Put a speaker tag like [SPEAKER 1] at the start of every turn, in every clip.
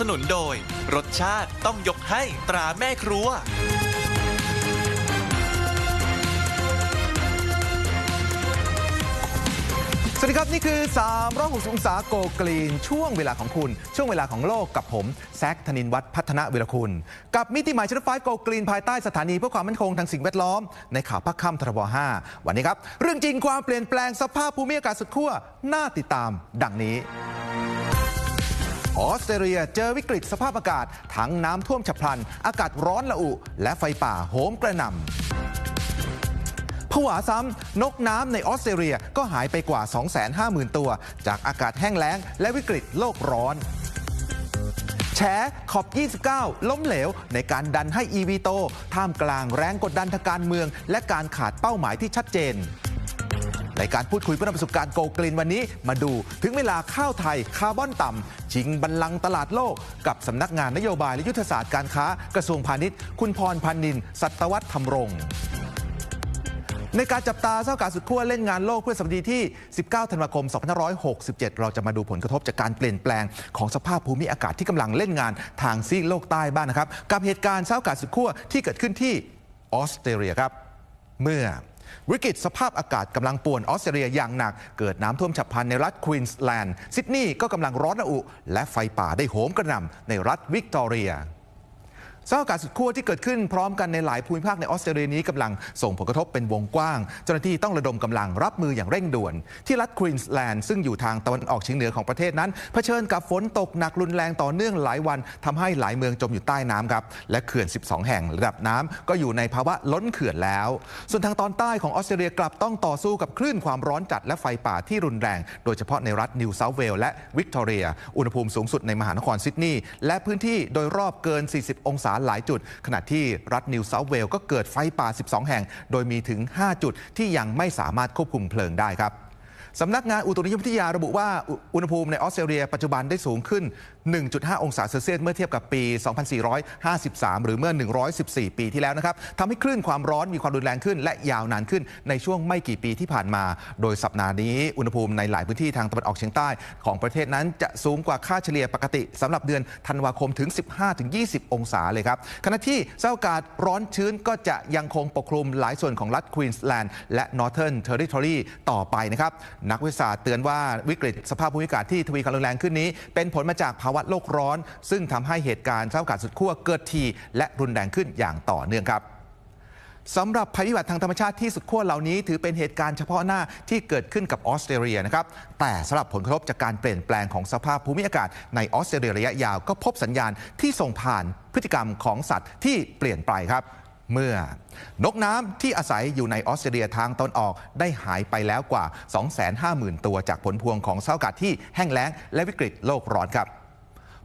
[SPEAKER 1] สนุนโดย รสชาติต้องยกให้ตราแม่ครัว
[SPEAKER 2] สวัสดีครับ นี่คือ 360องศาโกกรีน ช่วงเวลาของคุณ ช่วงเวลาของโลกกับผมแซคธนินวัฒน์พัฒนเวรคุณ กับมิติใหม่ชั้นฟ้าโกกรีนภายใต้สถานีเพื่อความมั่นคงทางสิ่งแวดล้อม ในข่าวพักค่ำทรบ5วันนี้ครับ เรื่องจริงความเปลี่ยนแปลงสภาพภูมิอากาศสุดขั้วน่าติดตาม ดังนี้ ออสเตรเลียเจอวิกฤตสภาพอากาศ ทั้งน้ำท่วมฉับพลัน อากาศร้อนละอุ และไฟป่าโหมกระหน่ำผวาซ้ำนกน้ำในออสเตรเลียก็หายไปกว่า 250,000 ตัว จากอากาศแห้งแล้ง และวิกฤตโลกร้อนแฉขอบ 29 ล้มเหลว ในการดันให้ EV โต ท่ามกลางแรงกดดันทางการเมือง และการขาดเป้าหมายที่ชัดเจน ในการพูดคุยเพื่อนำประสบการณ์โกกลินวันนี้มาดูถึงเวลาข้าวไทยคาร์บอนต่ำชิงบัลลังก์ตลาดโลก กับสำนักงานนโยบายและยุทธศาสตร์การค้ากระทรวงพาณิชย์ คุณพรพันนิน สัตวัฒน์ธรรมรงค์ในการจับตาเจ้าอากาศสุดขั้วเล่นงานโลกเพื่อสัปดาห์ที่ 19 ธันวาคม 2567 เราจะมาดูผลกระทบจากการเปลี่ยนแปลงของสภาพภูมิอากาศที่กำลังเล่นงานทางซีกโลกใต้บ้างนะครับ กับเหตุการณ์เจ้าอากาศสุดขั้วที่เกิดขึ้นที่ออสเตรเลียครับ เมื่อ วิกฤตสภาพอากาศกำลังป่วนออสเตรเลียอย่างหนัก เกิดน้ำท่วมฉับพลันในรัฐควีนส์แลนด์ซิดนีย์ก็กำลังร้อนระอุ และไฟป่าได้โหมกระหน่ำในรัฐวิกตอเรีย สภาพอากาศสุดขั้วที่เกิดขึ้นพร้อมกันในหลายภูมิภาคในออสเตรเลียนี้กำลังส่งผลกระทบเป็นวงกว้าง เจ้าหน้าที่ต้องระดมกำลังรับมืออย่างเร่งด่วน ที่รัฐควีนส์แลนด์ซึ่งอยู่ทางตะวันออกเฉียงเหนือของประเทศนั้นเผชิญกับฝนตกหนักรุนแรงต่อเนื่องหลายวันทำให้หลายเมืองจมอยู่ใต้น้ำครับและเขื่อน 12 แห่งระดับน้ำก็อยู่ในภาวะล้นเขื่อนแล้ว ส่วนทางตอนใต้ของออสเตรเลียกลับต้องต่อสู้กับคลื่นความร้อนจัดและไฟป่าที่รุนแรง โดยเฉพาะในรัฐนิวเซาท์เวลส์และวิกตอเรียอุณหภูมิสูงสุดในมหานครซิดนีย์และพื้นที่โดยรอบเกิน 40 องศาหลายจุด ขณะที่รัฐนิวเซาท์เวลก็เกิดไฟป่า 12 แห่ง โดยมีถึง 5 จุดที่ยังไม่สามารถควบคุมเพลิงได้ครับสำนักงานอุตุนิยมวิทยาระบุว่าอุอุณหภูมิในออสเตรเลียปัจจุบันได้สูงขึ้น 1.5 องศาเซลเซียสเมื่อเทียบกับปี 2453 หรือเมื่อ 114 ปีที่แล้วนะครับทำให้คลื่นความร้อนมีความรุนแรงขึ้น และยาวนานขึ้นในช่วงไม่กี่ปีที่ผ่านมา โดยสัปดาห์นี้อุณหภูมิในหลายพื้นที่ทางตะวันออกเฉียงใต้ของประเทศนั้นจะสูงกว่าค่าเฉลี่ยปกติสำหรับเดือนธันวาคมถึง 15-20 องศาเลยครับขณะที่สภาพอากาศร้อนชื้นก็จะยังคงปกคลุมหลายส่วนของรัฐควีนส์แลนด์และ Northern Territory ต่อไปนะครับนักวิทยาเตือนว่าวิกฤตสภาพภูมิอากาศที่ทวีความรุนแรงขึ้นนี้ เป็นผลมาจากภาวะโลกร้อน ซึ่งทำให้เหตุการณ์สภาพอากาศสุดขั้วเกิดทีและรุนแรงขึ้นอย่างต่อเนื่องครับสำหรับภัยพิบัติทางธรรมชาติที่สุดขั้วเหล่านี้ ถือเป็นเหตุการณ์เฉพาะหน้าที่เกิดขึ้นกับออสเตรเลียนะครับ แต่สำหรับผลกระทบจากการเปลี่ยนแปลงของสภาพภูมิอากาศในออสเตรเลียระยะยาวก็พบสัญญาณที่ส่งผ่านพฤติกรรมของสัตว์ที่เปลี่ยนไปครับ เมื่อนกน้ำที่อาศัยอยู่ในออสเตรเลียทางตอนออกได้หายไปแล้วกว่า 250,000 ตัวจากผลพวงของสภาพอากาศที่แห้งแล้งและวิกฤตโลกร้อนครับ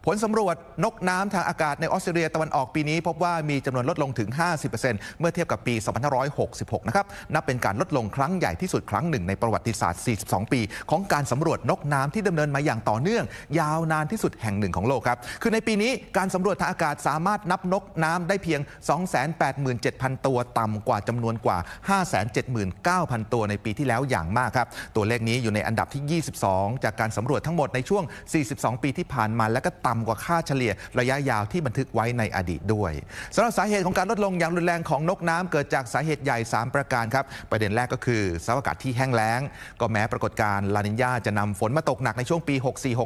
[SPEAKER 2] ผลสำรวจนกน้ำทางอากาศในออสเตรเลียตะวันออกปีนี้ พบว่ามีจำนวนลดลงถึง 50%เมื่อเทียบกับปี 2566 นะครับ นับเป็นการลดลงครั้งใหญ่ที่สุดครั้งหนึ่งในประวัติศาสตร์ 42 ปี ของการสำรวจนกน้ำที่ดำเนินมาอย่างต่อเนื่อง ยาวนานที่สุดแห่งหนึ่งของโลกครับ คือในปีนี้การสำรวจทางอากาศสามารถนับนกน้ำได้เพียง 287,000 ตัวต่ำกว่าจำนวนกว่า 579,000 ตัวในปีที่แล้วอย่างมากครับ ตัวเลขนี้อยู่ในอันดับที่ 22 จากการสำรวจทั้งหมดในช่วง 42 ปีที่ผ่านมาและก็ต่ำกว่าค่าเฉลี่ยระยะยาวที่บันทึกไว้ในอดีตด้วยสำหรับสาเหตุของการลดลงอย่างรุนแรงของนกน้ำเกิดจากสาเหตุใหญ่ 3 ประการครับ ประเด็นแรกก็คือสภาพอากาศที่แห้งแล้ง ก็แม้ปรากฏการณ์ลานินยาจะนำฝนมาตกหนักในช่วงปี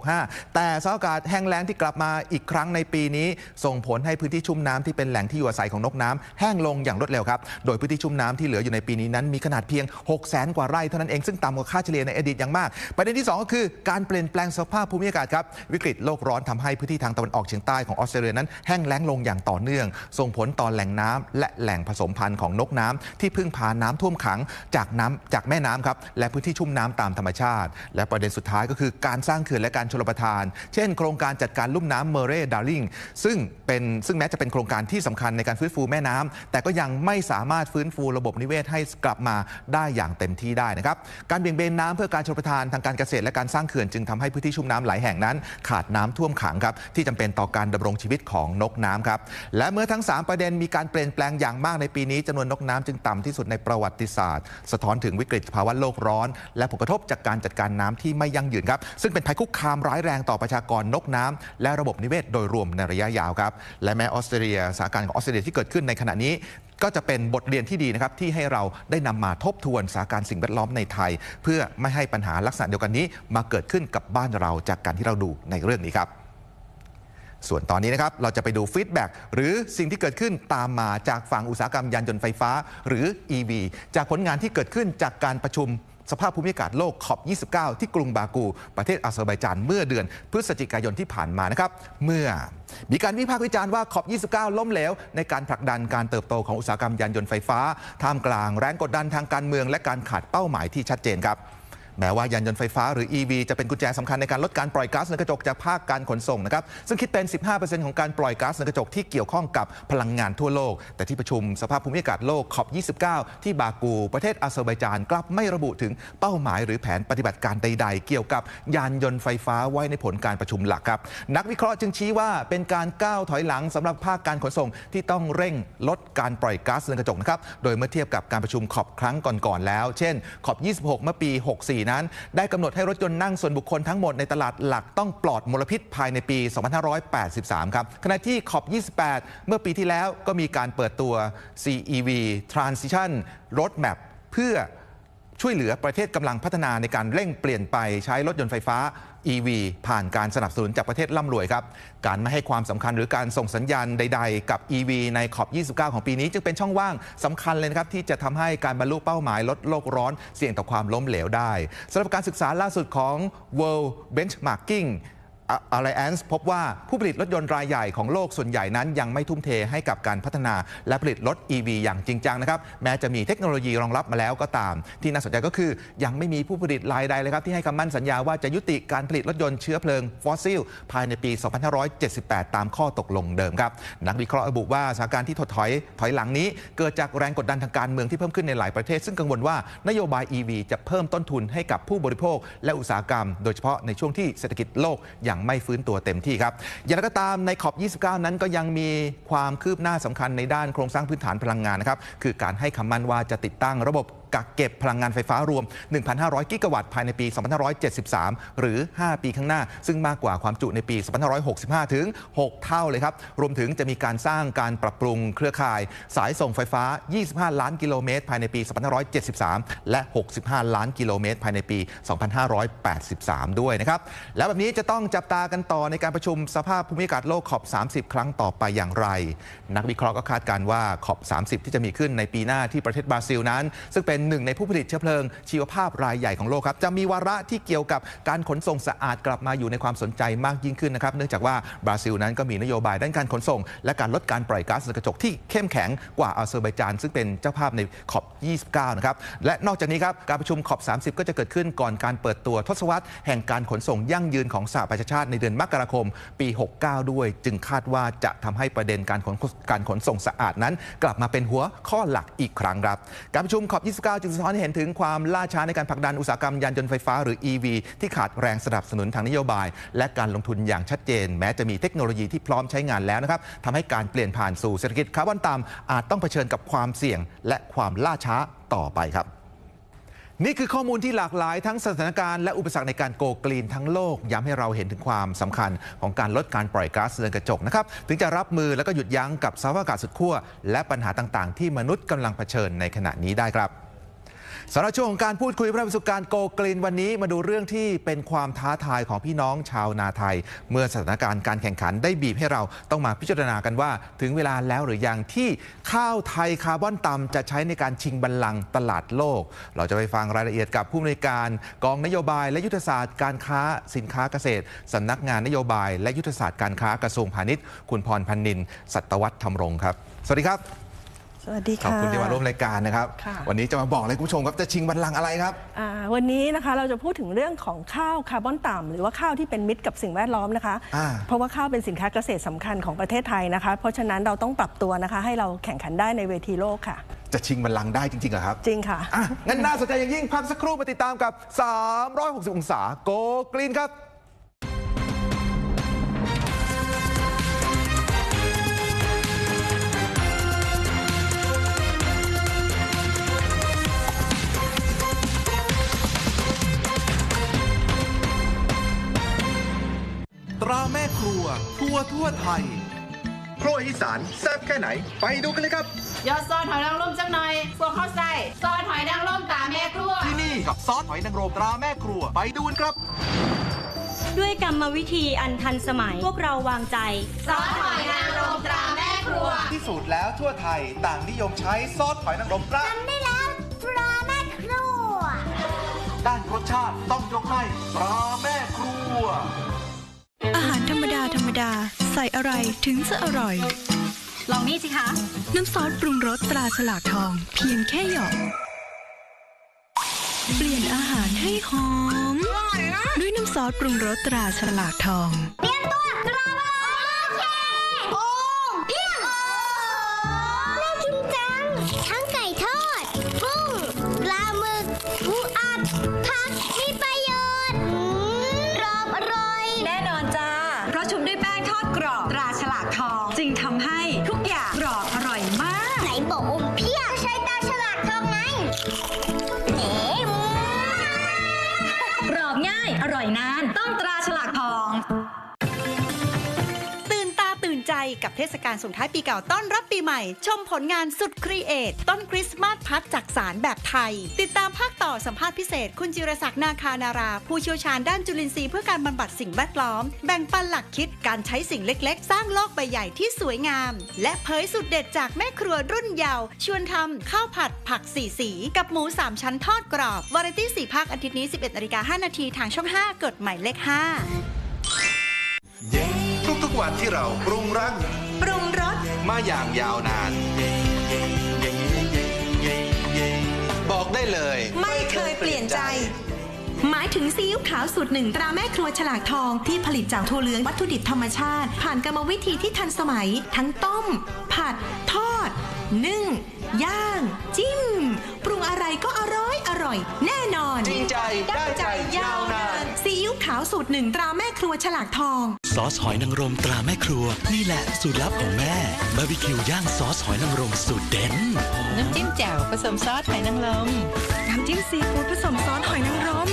[SPEAKER 2] 64-65 แต่สภาพอากาศแห้งแล้งที่กลับมาอีกครั้งในปีนี้ ส่งผลให้พื้นที่ชุ่มน้ำที่เป็นแหล่งที่อยู่อาศัยของนกน้ำแห้งลงอย่างรวดเร็วครับโดยพื้นที่ชุ่มน้ำที่เหลืออยู่ในปีนี้นั้นมีขนาดเพียง 6 0แสนกว่าไร่เท่านั้นเองซึ่งต่ำกว่าค่าเฉลี่ยในอดีตอย่างมาก ประเด็นที่ 2 ก็คือการเปลี่ยนแปลงสภาพภูมิอากาศครับวิกฤตโลกร้อนทำให้พื้นที่ทางตะวันออกเฉียงใต้ของออสเตรเลียนั้นแห้งแล้งลงอย่างต่อเนื่อง ส่งผลต่อแหล่งน้ำและแหล่งผสมพันธุ์ของนกน้ำที่พึ่งพาน้ำท่วมขังจากน้ำจากแม่น้ำครับและพื้นที่ชุ่มน้ำตามธรรมชาติ และประเด็นสุดท้ายก็คือการสร้างเขื่อนและการชลประทาน เช่น โครงการจัดการลุ่มน้ำเมเรดาริงซึ่งเป็นซึ่งแม้จะเป็นโครงการที่สำคัญในการฟื้นฟูแม่น้ำแต่ก็ยังไม่สามารถฟื้นฟูระบบนิเวศให้กลับมาได้อย่างเต็มที่ได้นะครับการเบี่ยงเบนน้ำเพื่อการชลประทานทางการเกษตรและการสร้างเขื่อนจึงทำให้พื้นที่ชุ่มน้ำหลายแห่งนั้น ขาดน้ำท่วมขังครับที่จำเป็นต่อการดำรงชีวิตของนกน้ำครับและเมื่อทั้ง 3 ประเด็นมีการเปลี่ยนแปลงอย่างมากในปีนี้จำนวนนกน้ำจึงต่ำที่สุดในประวัติศาสตร์ สะท้อนถึงวิกฤตภาวะโลกร้อน และผลกระทบจากการจัดการน้ำที่ไม่ยั่งยืนครับซึ่งเป็นภัยคุกคามร้ายแรงต่อประชากรนกน้ำและระบบนิเวศโดยรวมในระยะยาวครับและแม้ออสเตรเลียสถานการณ์ของออสเตรเลียที่เกิดขึ้นในขณะนี้ก็จะเป็นบทเรียนที่ดีนะครับที่ให้เราได้นำมาทบทวนสถานการณ์สิ่งแวดล้อมในไทย เพื่อไม่ให้ปัญหาลักษณะเดียวกันนี้มาเกิดขึ้นกับบ้านเราจากการที่เราดูในเรื่องนี้ครับ ส่วนตอนนี้นะครับเราจะไปดูฟีดแบ็กหรือสิ่งที่เกิดขึ้นตามมาจากฝั่งอุตสาหกรรมยานยนต์ไฟฟ้า หรือ EV จากผลงานที่เกิดขึ้นจากการประชุมสภาพภูมิอากาศโลกขอบ 29 ที่กรุงบากู ประเทศอาเซอร์ไบจานเมื่อเดือนพฤศจิกายนที่ผ่านมานะครับ เมื่อมีการวิพากษ์วิจารณ์ว่าขอบ 29 ล้มเหลว ในการผลักดันการเติบโตของอุตสาหกรรมยานยนต์ไฟฟ้า ท่ามกลางแรงกดดันทางการเมืองและการขาดเป้าหมายที่ชัดเจนครับ แม้ว่ายานยนต์ไฟฟ้าหรือ EV จะเป็นกุญแจสำคัญในการลดการปล่อยก๊าซเรือนกระจกจากภาคการขนส่งนะครับซึ่งคิดเป็น 15%ของการปล่อยก๊าซเรือนกระจกที่เกี่ยวข้องกับพลังงานทั่วโลก แต่ที่ประชุมสภาพภูมิอากาศโลกขอบ29 ที่บากู ประเทศอาเซอร์ไบจานกลับไม่ระบุถึงเป้าหมายหรือแผนปฏิบัติการใด ๆ เกี่ยวกับยานยนต์ไฟฟ้าไว้ในผลการประชุมหลักครับนักวิเคราะห์จึงชี้ว่าเป็นการก้าวถอยหลังสำหรับภาคการขนส่งที่ต้องเร่งลดการปล่อยก๊าซเรือนกระจกนะครับโดยเมื่อเทียบกับการประชุมขอบครั้งก่อนๆแล้ว เช่นขอบ 26 เมื่อปี 64นั้น ได้กำหนดให้รถยนต์นั่งส่วนบุคคลทั้งหมดในตลาดหลักต้องปลอดมลพิษภายในปี 2583 ครับขณะที่ขอบ 28 เมื่อปีที่แล้วก็มีการเปิดตัว CEV Transition Roadmap เพื่อ ช่วยเหลือประเทศกำลังพัฒนาในการเร่งเปลี่ยนไปใช้รถยนต์ไฟฟ้า EV ผ่านการสนับสนุนจากประเทศร่ำรวยครับ การไม่ให้ความสำคัญหรือการส่งสัญญาณใด ๆ กับ EV ในขอบ 29 ของปีนี้ จึงเป็นช่องว่างสำคัญเลยนะครับ ที่จะทำให้การบรรลุเป้าหมายลดโลกร้อนเสี่ยงต่อความล้มเหลวได้สำหรับการศึกษาล่าสุดของ World Benchmarking Alliance พบว่าผู้ผลิตรถยนต์รายใหญ่ของโลกส่วนใหญ่นั้นยังไม่ทุ่มเทให้กับการพัฒนา และผลิตรถ EV อย่างจริงจังนะครับแม้จะมีเทคโนโลยีรองรับมาแล้วก็ตาม ที่น่าสนใจก็คือยังไม่มีผู้ผลิตรายใดเลยครับ ที่ให้คำมั่นสัญญาว่าจะยุติการผลิตรถยนต์เชื้อเพลิงฟอสซิล ภายในปี 2578 ตามข้อตกลงเดิมครับนักวิเคราะห์ระบุว่าสถานการณ์ที่ถดถอยถอยหลังนี้ เกิดจากแรงกดดันทางการเมืองที่เพิ่มขึ้นในหลายประเทศ ซึ่งกังวลว่านโยบาย EV จะเพิ่มต้นทุนให้กับผู้บริโภค และอุตสาหกรรม โดยเฉพาะในช่วงที่เศรษฐกิจโลกยังไม่ฟื้นตัวเต็มที่ครับ อย่างไรก็ตามในขอบ 29 นั้นก็ยังมีความคืบหน้าสำคัญในด้านโครงสร้างพื้นฐานพลังงานนะครับ คือการให้คำมั่นว่าจะติดตั้งระบบ กักเก็บพลังงานไฟฟ้ารวม 1,500 กิกะวัตต์ภายในปี 2573 หรือ 5 ปีข้างหน้า ซึ่งมากกว่าความจุในปี 2565 ถึง 6 เท่าเลยครับ รวมถึงจะมีการสร้างการปรับปรุงเครือข่าย สายส่งไฟฟ้า 25 ล้านกิโลเมตร ภายในปี 2573 และ 65 ล้านกิโลเมตร ภายในปี 2583 ด้วยนะครับ แล้วแบบนี้จะต้องจับตากันต่อในการประชุมสภาพภูมิอากาศโลกขอบ 30 ครั้งต่อไปอย่างไร นักวิเคราะห์ก็คาดการณ์ว่าขอบ 30 ที่จะมีขึ้นในปีหน้าที่ประเทศบราซิลนั้น ซึ่งเป็นหนึ่งในผู้ผลิตเชื้อเพลิง ชีวภาพรายใหญ่ของโลกครับ จะมีวาระที่เกี่ยวกับการขนส่งสะอาดกลับมาอยู่ในความสนใจมากยิ่งขึ้นนะครับ เนื่องจากว่าบราซิลนั้นก็มีนโยบายด้านการขนส่ง และการลดการปล่อยก๊าซเรือนกระจกที่เข้มแข็งกว่าอาเซอร์ไบจานซึ่งเป็นเจ้าภาพในขอบ 29 นะครับ และนอกจากนี้ครับการประชุมขอบ 30 ก็จะเกิดขึ้นก่อนการเปิดตัวทศวรรษแห่งการขนส่งยั่งยืนของสหประชาชาติในเดือนมกราคม ปี 69 ด้วย จึงคาดว่าจะทำให้ประเด็นการขนการขนส่งสะอาดนั้น กลับมาเป็นหัวข้อหลักอีกครั้งครับการประชุมขอบ 29จึงสะท้อนให้เห็นถึงความล่าช้าในการผลักดันอุตสาหกรรมยานยนต์ไฟฟ้าหรือ EV ที่ขาดแรงสนับสนุนทางนโยบาย และการลงทุนอย่างชัดเจน แม้จะมีเทคโนโลยีที่พร้อมใช้งานแล้วนะครับทำให้การเปลี่ยนผ่านสู่เศรษฐกิจคาร์บอนต่ำอาจต้องเผชิญกับความเสี่ยง และความล่าช้าต่อไปครับนี่คือข้อมูลที่หลากหลายทั้งสถานการณ์และอุปสรรคในการโกกรีนทั้งโลก ย้ำให้เราเห็นถึงความสำคัญของการลดการปล่อยก๊าซเรือนกระจกนะครับถึงจะรับมือและก็หยุดยั้งกับสภาพอากาศสุดขั้วและปัญหาต่างๆ ที่มนุษย์กำลังเผชิญในขณะนี้ได้ครับ สำหรับช่วงของการพูดคุยประสบการณ์โกกรีนวันนี้มาดูเรื่องที่เป็นความท้าทายของพี่น้องชาวนาไทย เมื่อสถานการณ์การแข่งขันได้บีบให้เราต้องมาพิจารณากันว่า ถึงเวลาแล้วหรือยังที่ข้าวไทยคาร์บอนต่ำจะใช้ในการชิงบัลลังก์ตลาดโลก เราจะไปฟังรายละเอียดกับผู้อำนวยการกองนโยบายและยุทธศาสตร์การค้าสินค้าเกษตรสำนักงานนโยบาย และยุทธศาสตร์การค้ากระทรวงพาณิชย์ คุณพรพันนินสัตวัฒน์ธรรมรงค์ครับ สวัสดีครับ
[SPEAKER 3] สวัสดี
[SPEAKER 2] ขอบ
[SPEAKER 3] ค่ะ
[SPEAKER 2] คุณที่มาร่วมรายการนะครับ
[SPEAKER 3] ค่ะ
[SPEAKER 2] วันนี้จะมาบอกเลยคุณผู้ชมครับจะชิงบัลลังก์อะไรครับ
[SPEAKER 3] อ่าวันนี้นะคะเราจะพูดถึงเรื่องของข้าวคาร์บอนต่ำหรือว่าข้าวที่เป็นมิตรกับสิ่งแวดล้อมนะคะ
[SPEAKER 2] อ่า
[SPEAKER 3] เพราะว่าข้าวเป็นสินค้าเกษตรสำคัญของประเทศไทยนะคะ เพราะฉะนั้นเราต้องปรับตัวนะคะ ให้เราแข่งขันได้ในเวทีโลกค่ะ
[SPEAKER 2] จะชิงบัลลังก์ได้จริงๆเหรอครับ
[SPEAKER 3] จริงค่ะ
[SPEAKER 2] อะงั้นน่าสนใจอย่างยิ่งพักสักครู่มาติดตามกับ 360 องศาโกกรีนครับ ตราแม่ครัว ทั่วทั่วไทยครัวอีสานแซ่บแค่ไหน ไปดูกันเลยครับ
[SPEAKER 4] ยอดซอสหอยนางรมจังหน่อยพวกเขาใส่ซอสหอยนางรมตาแม่ครัว
[SPEAKER 2] ที่นี่กับซอสหอยนางรมตราแม่ครัว ไปดูกันครับ
[SPEAKER 5] ด้วยกรรมวิธีอันทันสมัยพวกเราวางใจ
[SPEAKER 4] ซอสหอยนางรมตราแม่ครัว
[SPEAKER 2] ที่สุดแล้วทั่วไทยต่างนิยมใช้ซอสหอยนางรมตรา
[SPEAKER 6] ได้แล้วปลาแม่ครัว
[SPEAKER 2] ด้านรสชาติต้องยกให้ตราแม่ครัว
[SPEAKER 7] อาหาร ธรรมดาธรรมดา ใส่อะไรถึงจะอร่อย
[SPEAKER 5] ลองนี่สิคะ
[SPEAKER 7] น้ำซอสปรุงรสตราฉลากทอง เพียงแค่หยอดเปลี่ยนอาหารให้หอม ด้วยน้ำซอสปรุงรสตราฉลากทอง
[SPEAKER 6] เปลี่ยน
[SPEAKER 5] ตั
[SPEAKER 6] ว เท
[SPEAKER 8] ศกาลส่งท้ายปีเก่าต้อนรับปีใหม่ ชมผลงานสุดครีเอทต้นคริสต์มาสพัดจากสารแบบไทย ติดตามภาคต่อสัมภาษณ์พิเศษ คุณจิรศักดิ์นาคานารา ผู้เชี่ยวชาญด้านจุลินทรีย์เพื่อการบำบัดสิ่งแวดล้อม แบ่งปันหลักคิดการใช้สิ่งเล็ก ๆ สร้างโลกใบใหญ่ที่สวยงาม และเผยสุดเด็ดจากแม่ครัวรุ่นเยาว์ชวนทำข้าวผัดผักสีสีกับหมูสามชั้นทอดกรอบวาไรตี้สี่ภาคอาทิตย์นี้ 11นาฬิกา5นาทีทางช่อง 5 กดหมายเลข5
[SPEAKER 9] ทุกๆวันที่เราปรุงรัก
[SPEAKER 8] ปรุงรส
[SPEAKER 9] มาอย่างยาวนาน บอกได้เลย
[SPEAKER 10] ไม่เคยเปลี่ยนใจ หมายถึงซีอิ๊วขาวสูตรหนึ่งตราแม่ครัวฉลากทองที่ผลิตจากถั่วเหลืองวัตถุดิบธรรมชาติ ผ่านกรรมวิธีที่ทันสมัย ทั้งต้ม ผัด ทอด นึ่ง ย่าง จิ้ม ปรุงอะไรก็อร่อยอร่อย แน่นอน
[SPEAKER 9] จริงใจได้ใจยาวนาน
[SPEAKER 10] ซีอิ๊วขาวสูตรหนึ่งตราแม่ครัวฉลากทอง
[SPEAKER 1] ซอสหอยนางรมตราแม่ครัว นี่แหละสูตรลับของแม่บาร์บีคิวย่างซอสหอยนางรมสูตรเด็ด
[SPEAKER 4] น้ำจิ้มแจ่วผสมซอสหอยนางรม
[SPEAKER 7] น้ำจิ้มซีฟู้ดผสมซอสหอยนางรม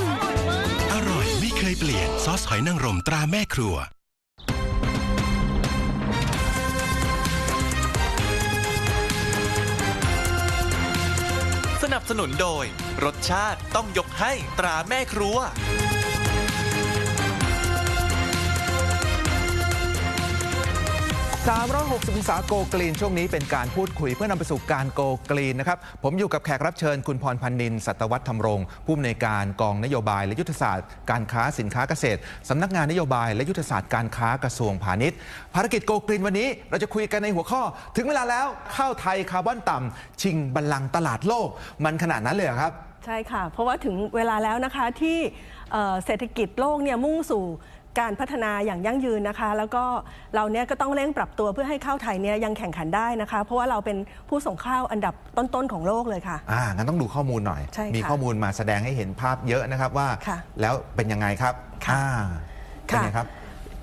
[SPEAKER 9] อร่อยไม่เคยเปลี่ยนซอสหอยนางรมตราแม่ครัว
[SPEAKER 1] สนับสนุนโดย รสชาติต้องยกให้ตราแม่ครัว
[SPEAKER 2] 360องศาโกกรีนช่วงนี้เป็นการพูดคุยเพื่อนำไปสู่การโกกรีนนะครับ ผมอยู่กับแขกรับเชิญคุณพรพันนินสัตวัฒน์ธรรมรงผู้อำนวยการกองนโยบายและยุทธศาสตร์การค้าสินค้าเกษตรสำนักงานนโยบายและยุทธศาสตร์การค้ากระทรวงพาณิชย์ ภารกิจโกกรีนวันนี้เราจะคุยกันในหัวข้อ ถึงเวลาแล้วข้าวไทยคาร์บอนต่ำชิงบัลลังก์ตลาดโลก มันขนาดนั้นเลยเหรอครับ
[SPEAKER 3] ใช่ค่ะ เพราะว่าถึงเวลาแล้วนะคะที่เศรษฐกิจโลกเนี่ยมุ่งสู่ การพัฒนาอย่างยั่งยืนนะคะ แล้วก็เราเนี่ยก็ต้องเร่งปรับตัวเพื่อให้ข้าวไทยเนี่ยยังแข่งขันได้นะคะ เพราะว่าเราเป็นผู้ส่งข้าวอันดับต้นๆของโลกเลยค่ะ
[SPEAKER 2] อ่างั้นต้องดูข้อมูลหน่อย
[SPEAKER 3] ใช่ค่ะ
[SPEAKER 2] มีข้อมูลมาแสดงให้เห็นภาพเยอะนะครับว่า
[SPEAKER 3] ค่ะ
[SPEAKER 2] แล้วเป็นยังไงครับ
[SPEAKER 3] ค่ะ
[SPEAKER 2] อ่าเป็นไงครับ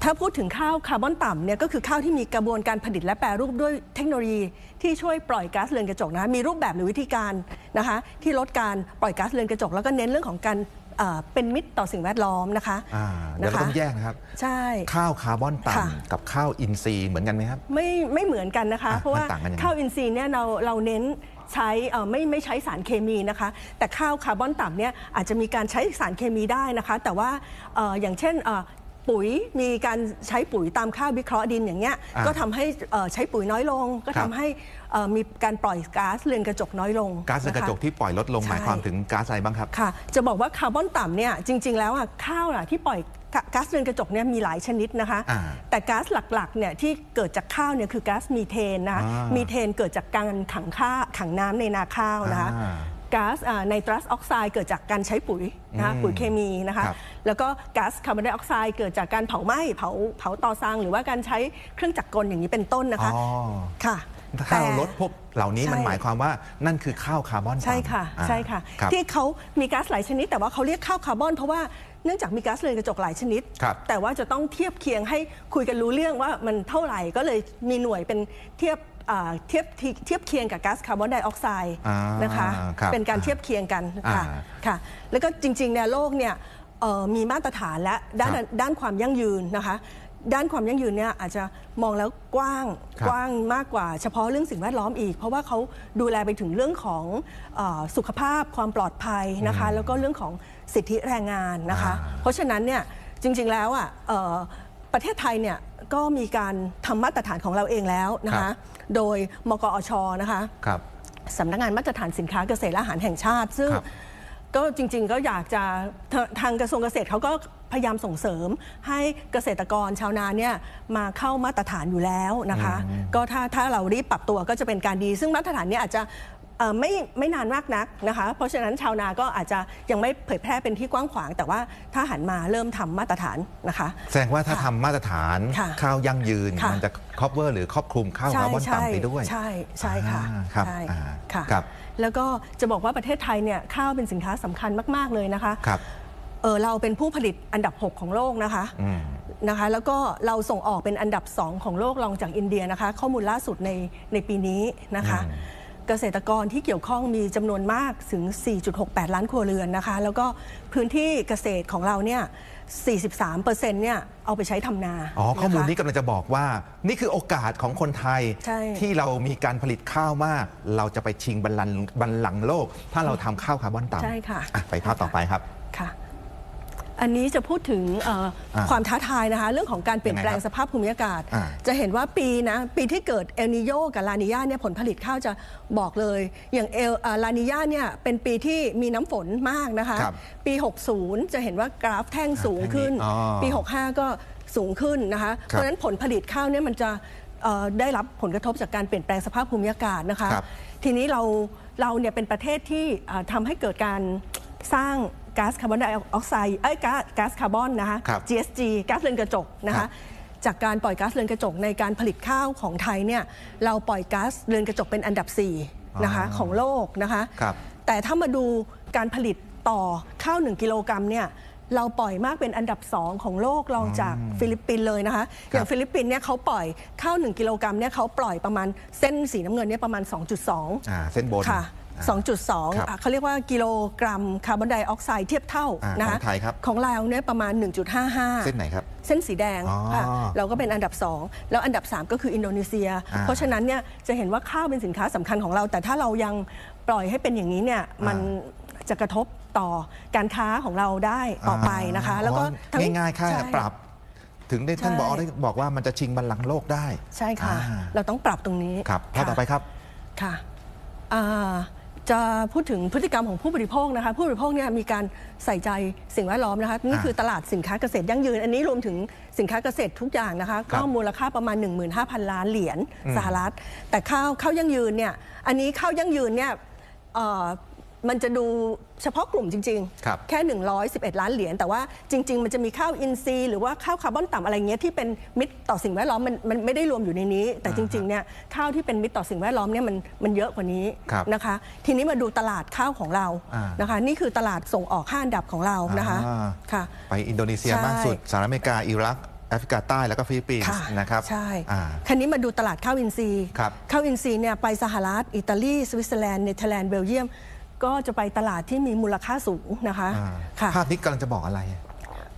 [SPEAKER 3] ถ้าพูดถึงข้าวคาร์บอนต่ำเนี่ยก็คือข้าวที่มีกระบวนการผลิตและแปรรูปด้วยเทคโนโลยีที่ช่วยปล่อยก๊าซเรือนกระจกนะคะมีรูปแบบหรือวิธีการนะคะ ที่ลดการปล่อยก๊าซเรือนกระจก แล้วก็เน้นเรื่องของการ เอ่อเป็นมิตรต่อสิ่งแวดล้อมนะคะ
[SPEAKER 2] อ่าเดี๋ยวเราต้องแยกนะครับ
[SPEAKER 3] ใช่
[SPEAKER 2] ข้าวคาร์บอน
[SPEAKER 3] ค่ะ
[SPEAKER 2] ต่ำกับข้าวอินทรีย์เหมือนกันไหมครับ
[SPEAKER 3] ไม่ไม่เหมือนกันนะคะ
[SPEAKER 2] อะ
[SPEAKER 3] เพราะว่า
[SPEAKER 2] มันต่างกันยังไง
[SPEAKER 3] ข้าวอินทรีย์เนี่ยเราเราเน้นใช้เอ่อไม่ไม่ใช้สารเคมีนะคะ แต่ข้าวคาร์บอนต่ำเนี่ยอาจจะมีการใช้สารเคมีได้นะคะ แต่ว่าเอ่ออย่างเช่นเอ่อปุ๋ยมีการใช้ปุ๋ยตามข้าววิเคราะห์ดินอย่างเงี้ย
[SPEAKER 2] อะ
[SPEAKER 3] ก็ทำให้เอ่อใช้ปุ๋ยน้อยลง ก็
[SPEAKER 2] ครั
[SPEAKER 3] ทำ
[SPEAKER 2] บ
[SPEAKER 3] ให้เอ่อ มีการปล่อยก๊าซเรือนกระจกน้อยลง
[SPEAKER 2] ก๊าซเรือนกระจก
[SPEAKER 3] ค
[SPEAKER 2] ที่ปล่อยลดลง
[SPEAKER 3] ใช่
[SPEAKER 2] หมายความถึงก๊าซอะไรบ้างครับ
[SPEAKER 3] ค่ะ จะบอกว่าคาร์บอนต่ำเนี่ยจริง ๆ แล้วอะข้าวน่ะที่ปล่อยก๊าก๊าซเรือนกระจกเนี่ยมีหลายชนิดนะคะ
[SPEAKER 2] อ่า
[SPEAKER 3] แต่ก๊าซหลักๆเนี่ยที่เกิดจากข้าวเนี่ยคือก๊าซมีเทนนะคะ
[SPEAKER 2] อ่ามี
[SPEAKER 3] มีเทนเกิดจากการขังข้าขังน้ำในนาข้าวนะคะ
[SPEAKER 2] อ่า
[SPEAKER 3] ก๊าซไนตรัสออกไซด์เกิดจากการใช้ปุ๋ยนะคะ
[SPEAKER 2] อืม
[SPEAKER 3] ปุ๋ยเคมีนะคะ
[SPEAKER 2] ครับ
[SPEAKER 3] แล้วก็ก๊าซคาร์บอนไดออกไซด์เกิดจากการเผาไหม้เผาเผาตอซางหรือว่าการใช้เครื่องจักรกลอย่างนี้เป็นต้นนะคะ
[SPEAKER 2] อ๋อ
[SPEAKER 3] ค่ะ
[SPEAKER 2] ถ้าเราลดพวกเหล่านี้
[SPEAKER 3] ใช่
[SPEAKER 2] มันหมายความว่านั่นคือข้าวคาร์บอนต่ำ
[SPEAKER 3] ใช่ค่ะ
[SPEAKER 2] อ่า
[SPEAKER 3] ใช่ค่ะ
[SPEAKER 2] รับ
[SPEAKER 3] ที่เขามีก๊าซหลายชนิด แต่ว่าเขาเรียกข้าวคาร์บอนเพราะว่าเนื่องจากมีก๊าซเรือนกระจกหลายชนิด
[SPEAKER 2] ครับ
[SPEAKER 3] แต่ว่าจะต้องเทียบเคียงให้คุยกันรู้เรื่องว่ามันเท่าไหร่ก็เลยมีหน่วยเป็นเทียบอ่าเทียบเทียบเทียบเคียงกับก๊าซคาร์บอนไดออกไซด์
[SPEAKER 2] อ่า
[SPEAKER 3] นะคะ
[SPEAKER 2] ครับ
[SPEAKER 3] เป็นการเทียบเคียงกันค่ะ
[SPEAKER 2] อ่า
[SPEAKER 3] ค่ะแล้วก็จริงๆเนี่ยโลกเนี่ยเอ่อมีมาตรฐานและด้าน
[SPEAKER 2] ครับ
[SPEAKER 3] ด้านความยั่งยืนนะคะ ด้านความยั่งยืนเนี่ยอาจจะมองแล้วกว้าง
[SPEAKER 2] ครับ
[SPEAKER 3] กว้างมากกว่าเฉพาะเรื่องสิ่งแวดล้อมอีก เพราะว่าเขาดูแลไปถึงเรื่องของเออสุขภาพความปลอดภัยนะคะ แล้วก็เรื่องของสิทธิแรงงานนะคะ
[SPEAKER 2] อ่า
[SPEAKER 3] เพราะฉะนั้นเนี่ยจริงๆแล้วอะเอ่อประเทศไทยเนี่ยก็มีการทำมาตรฐานของเราเองแล้วนะ
[SPEAKER 2] ครั
[SPEAKER 3] คะ
[SPEAKER 2] บ
[SPEAKER 3] โดยมกอชนะคะ
[SPEAKER 2] ครับ
[SPEAKER 3] สำนักงานมาตรฐานสินค้าเกษตรและอาหารแห่งชาติ ซึ่ง
[SPEAKER 2] ครับ
[SPEAKER 3] ก็จริงๆก็อยากจะทาทางกระทรวงเกษตรเขาก็ พยายามส่งเสริมให้เกษตรกรชาวนาเนี่ยมาเข้ามาตรฐานอยู่แล้วนะคะ ก็ถ้าถ้าเรารีบปรับตัวก็จะเป็นการดี ซึ่งมาตรฐานเนี้อาจจะเอ่อไม่ไม่นานมากนักนะคะ เพราะฉะนั้นชาวนาก็อาจจะยังไม่เผยแพร่เป็นที่กว้างขวาง แต่ว่าถ้าหันมาเริ่มทำมาตรฐานนะคะ
[SPEAKER 2] แสดงว่าถ้า
[SPEAKER 3] ค่ะ
[SPEAKER 2] ทำมาตรฐาน
[SPEAKER 3] ค่ะ
[SPEAKER 2] ข้าวยั่งยืน
[SPEAKER 3] ค่ะ
[SPEAKER 2] มันจะครอบเวอร์หรือครอบคลุมข้าวคาร์บอนต่ำไปด้วย
[SPEAKER 3] ใช่ใช่ค่ะ
[SPEAKER 2] อ่าครับ
[SPEAKER 3] ใช่
[SPEAKER 2] อ่า
[SPEAKER 3] ค่ะ
[SPEAKER 2] ครับ
[SPEAKER 3] แล้วก็จะบอกว่าประเทศไทยเนี่ยข้าวเป็นสินค้าสำคัญมาก ๆ เลยนะคะ
[SPEAKER 2] ครับ
[SPEAKER 3] เออเราเป็นผู้ผลิตอันดับ 6 ของโลกนะคะ
[SPEAKER 2] อืม
[SPEAKER 3] นะคะ แล้วก็เราส่งออกเป็นอันดับ 2 ของโลกรองจากอินเดียนะคะ ข้อมูลล่าสุดในในปีนี้นะคะ เกษตรกรที่เกี่ยวข้องมีจำนวนมากถึง 4.68 ล้านครัวเรือนนะคะ แล้วก็พื้นที่เกษตรของเราเนี่ย43%เนี่ยเอาไปใช้ทำนา
[SPEAKER 2] อ๋อ ข้อมูละ
[SPEAKER 3] คะ
[SPEAKER 2] นี้กำลังจะบอกว่า นี่คือโอกาสของคนไทย
[SPEAKER 3] ใช่
[SPEAKER 2] ที่เรามีการผลิตข้าวมาก เราจะไปชิงบัลลังก์บัลลังก์โลก ถ้าเราทำข้าวคาร์บอนต่ำ
[SPEAKER 3] ใช่ค่ะ
[SPEAKER 2] อ่ไปภาพต่อไปครับ
[SPEAKER 3] ค่ะ อันนี้จะพูดถึงเอ่ออาความท้าทายนะคะ เรื่องของการเปลี่ยนแปลง
[SPEAKER 2] ยังไงครับ
[SPEAKER 3] สภาพภูมิอากาศ
[SPEAKER 2] อ่า
[SPEAKER 3] จะเห็นว่าปีนะปีที่เกิดเอลนิโยกับลานิญาเนี่ยผลผลิตข้าวจะบอกเลย อย่างเอลลานิญาเนี่ยเป็นปีที่มีน้ำฝนมากนะคะ
[SPEAKER 2] ครับ
[SPEAKER 3] ปี 60 จะเห็นว่ากราฟแท่งสูงขึ้น
[SPEAKER 2] อ๋อ
[SPEAKER 3] ปี 65 ก็สูงขึ้นนะคะ เพราะฉะนั้นผลผลิตข้าวเนี่ยมันจะเอ่อได้รับผลกระทบจากการเปลี่ยนแปลงสภาพภูมิอากาศนะคะ
[SPEAKER 2] ครับ
[SPEAKER 3] ทีนี้เราเราเนี่ยเป็นประเทศที่เอ่อทำให้เกิดการสร้าง ก๊าซคาร์บอนไดออกไซด์เอ้ยก๊าซก๊าซคาร์บอนนะคะ
[SPEAKER 2] ครับ
[SPEAKER 3] GSG ก๊าซเรือนกระจกนะ
[SPEAKER 2] ครั
[SPEAKER 3] คะ
[SPEAKER 2] บ
[SPEAKER 3] จากการปล่อยก๊าซเรือนกระจกในการผลิตข้าวของไทยเนี่ยเราปล่อยก๊าซเรือนกระจกเป็นอันดับ4นะคะ
[SPEAKER 2] อ๋อ
[SPEAKER 3] ของโลกนะคะ
[SPEAKER 2] ครับ
[SPEAKER 3] แต่ถ้ามาดูการผลิตต่อข้าว 1 กิโลกรัมเนี่ย เราปล่อยมากเป็นอันดับ2ของโลกรองจากฟิลิปปินส์เลยนะคะ อย่างฟิลิปปินส์เนี่ยเขาปล่อยข้าว 1 กิโลกรัมเนี่ยเขาปล่อยประมาณเส้นสีน้ำเงินเนี่ยประมาณ 2.2
[SPEAKER 2] อ่าเส้นบน
[SPEAKER 3] ค่ะ
[SPEAKER 2] อ่า
[SPEAKER 3] 2.2
[SPEAKER 2] ครับ
[SPEAKER 3] อะเขาเรียกว่ากิโลกรัมคาร์บอนไดออกไซด์เทียบเท่า
[SPEAKER 2] อ่า
[SPEAKER 3] นะ
[SPEAKER 2] ข
[SPEAKER 3] คะ
[SPEAKER 2] องไทยครับ
[SPEAKER 3] ของเราเนี่ยประมาณ 1.55
[SPEAKER 2] เส้นไหนครับ
[SPEAKER 3] เส้นสีแดง
[SPEAKER 2] อ๋อ
[SPEAKER 3] ค่ะเราก็เป็นอันดับ 2 แล้วอันดับ 3 ก็คืออินโดนีเซีย
[SPEAKER 2] อ่า
[SPEAKER 3] เพราะฉะนั้นเนี่ยจะเห็นว่าข้าวเป็นสินค้าสำคัญของเรา แต่ถ้าเรายังปล่อยให้เป็นอย่างนี้เนี่ยมัน จะกระทบต่อการค้าของเราได้ต่อไปนะคะ แล้วก็
[SPEAKER 2] อ๋อ
[SPEAKER 3] ทั้ง
[SPEAKER 2] ง่ายๆแค่
[SPEAKER 3] ใช่
[SPEAKER 2] ปรับถึงได้ท่าน
[SPEAKER 3] ใช่
[SPEAKER 2] บอกได้บอกว่ามันจะชิงบัลลังก์โลกได้
[SPEAKER 3] ใช่ค่ะ
[SPEAKER 2] อ่า
[SPEAKER 3] เราต้องปรับตรงนี้
[SPEAKER 2] ครับภาพต่อไปครับ
[SPEAKER 3] ค่ะอ่าจะพูดถึงพฤติกรรมของผู้บริโภคนะคะผู้บริโภคเนี่ยมีการใส่ใจสิ่งแวดล้อมนะคะนี่
[SPEAKER 2] อ่า
[SPEAKER 3] คือตลาดสินค้าเกษตรยั่งยืน อันนี้รวมถึงสินค้าเกษตรทุกอย่างนะคะ
[SPEAKER 2] ครั
[SPEAKER 3] ก็
[SPEAKER 2] บ
[SPEAKER 3] มูลค่าประมาณ 15,000 ล้านเหรียญ
[SPEAKER 2] อืม
[SPEAKER 3] สหรัฐ แต่ข้าวข้าวยั่งยืนเนี่ยอันนี้ข้าวยั่งยืนเนี่ยเอ่อ มันจะดูเฉพาะกลุ่มจริง
[SPEAKER 2] ครับ
[SPEAKER 3] ๆ แค่ 111 ล้านเหรียญแต่ว่าจริง ๆ มันจะมีข้าวอินทรีย์หรือว่าข้าวคาร์บอนต่ำอะไรเงี้ยที่เป็นมิตรต่อสิ่งแวดล้อมมันมันไม่ได้รวมอยู่ในนี้ แต่จริงๆเนี่ยข้าวที่เป็นมิตรต่อสิ่งแวดล้อมเนี่ยมันมันเยอะกว่านี้
[SPEAKER 2] ครับ
[SPEAKER 3] นะคะ ทีนี้มาดูตลาดข้าวของเรา
[SPEAKER 2] อ่าน
[SPEAKER 3] นะคะ นี่คือตลาดส่งออกห้าอันดับของเรานะคะ
[SPEAKER 2] อ่า
[SPEAKER 3] ค่ะ
[SPEAKER 2] ไปอินโดนีเซีย
[SPEAKER 3] ใช่
[SPEAKER 2] บ้างสุดสหรัฐอเมริกาอิรักแอฟริกาใต้แล้วก็ฟิลิปปินส์
[SPEAKER 3] ค่ะ
[SPEAKER 2] นะครับ
[SPEAKER 3] ใช่
[SPEAKER 2] อ่า
[SPEAKER 3] คันนี้มาดูตลาดข้าวอินทรีย์
[SPEAKER 2] ครับ
[SPEAKER 3] ข้าวอินทรีย์เนี่ยไปสหรัฐ อิตาลี สวิตเซอร์แลนด์ เนเธอร์แลนด์ เบลเยียม ก็จะไปตลาดที่มีมูลค่าสูงนะคะ
[SPEAKER 2] อ่า
[SPEAKER 3] ค่ะ
[SPEAKER 2] ภาพนี้กำลังจะบอกอะไร